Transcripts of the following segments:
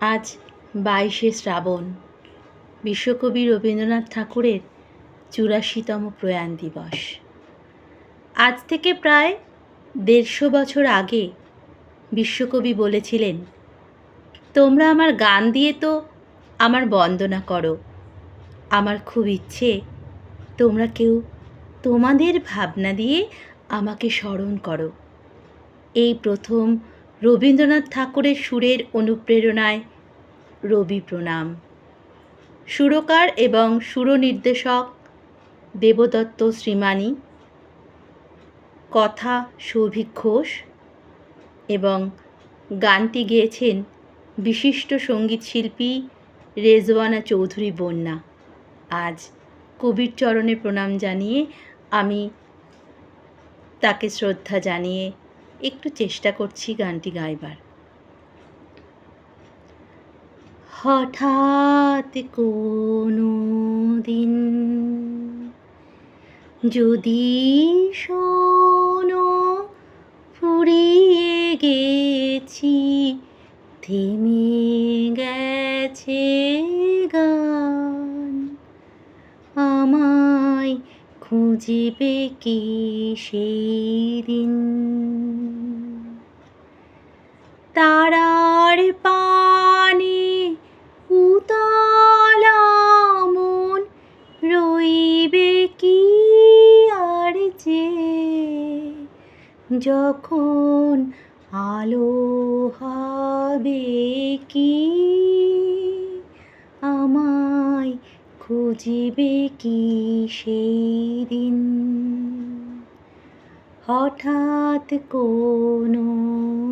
আজ বাইশে শ্রাবণ। বিশ্বকবি রবীন্দ্রনাথ ঠাকুরের চুরাশিতম প্রয়াণ দিবস। আজ থেকে প্রায় দেড়শো বছর আগে বিশ্বকবি বলেছিলেন, তোমরা আমার গান দিয়ে তো আমার বন্দনা করো। আমার খুব ইচ্ছে তোমরা কেউ তোমাদের ভাবনা দিয়ে আমাকে স্মরণ করো। এই প্রথম রবীন্দ্রনাথ ঠাকুরের সুরের অনুপ্রেরণায় রবি প্রণাম। সুরকার এবং সুরনির্দেশক দেবদত্ত শ্রীমানি কথা সৌভিক ঘোষ এবং গানটি গেয়েছেন বিশিষ্ট সংগীত শিল্পী রেজওয়ানা চৌধুরী বন্যা। আজ কবির চরণে প্রণাম জানিয়ে আমি তাকে শ্রদ্ধা জানিয়ে একটু চেষ্টা করছি গানটি গাইবার। হঠাৎ কোনো দিন যদি শোনো, ফুরিয়ে গেছি, থেমে গেছে গান। আমায় খুঁজবে কি সেই দিন তারার পানে উতলা মন রইবে কি আর যে? যখন আলো হবে কি আমায় খুঁজিবে কি সেই দিন? হঠাৎ কোনো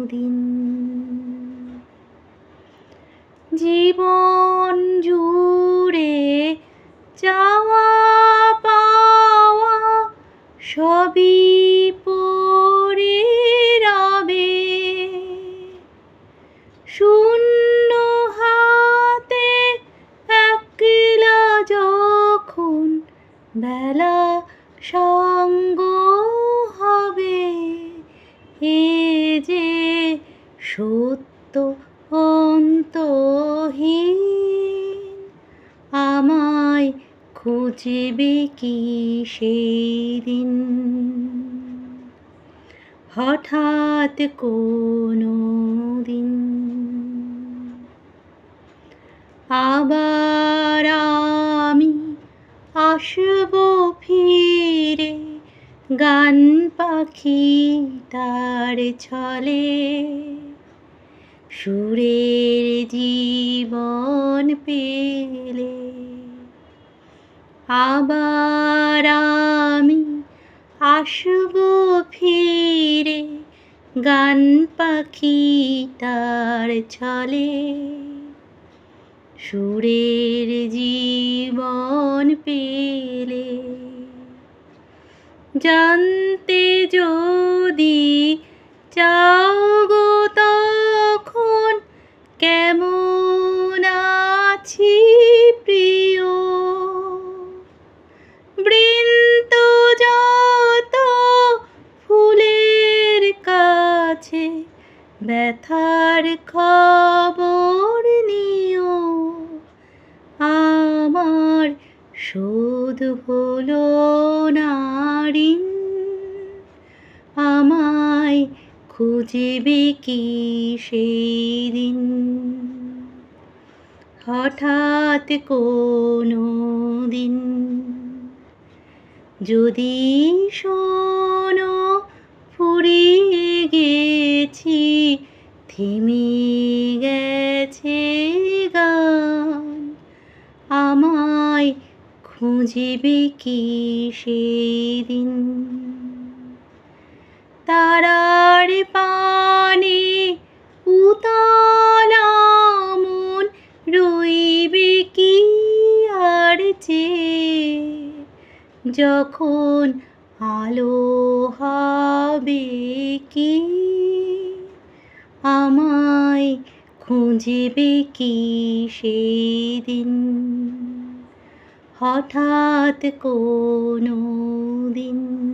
দিন জীবন জুড়ে চাওয়া পাওয়া সবই পড়ে রবে। শূন্য হাতে একলা যখন বেলা সঙ্গ এ যে সত্য অন্তহীন, আমায় খুঁজবে কি দিন হঠাৎ কোনো দিন আবার আমি আসব ফিরে গান পাখি তার ছলে, সুরের জীবন পেলে। আবার আমি আসব ফিরে, গান পাখি তার ছলে, সুরের জীবন পেলে। জানতে যদি চাও গো তখন কেমন আছি প্রিয়? বৃন্ত যত ফুলের কাছে ব্যথার খবর নিও, আমার শোধ হলো খুঁজবে কি সেই দিন হঠাৎ কোনো দিন যদি শোনো ফুরিয়ে গেছি, থেমে গেছে গান, আমায় খুঁজবে কি সেই দিন তারার পানে উতলা মন রইবে কি আর যে? যখন আলো হবে কি? আমায় খুঁজবে কি সেই দিন হঠাৎ কোনো দিন হঠাৎ কোনো দিন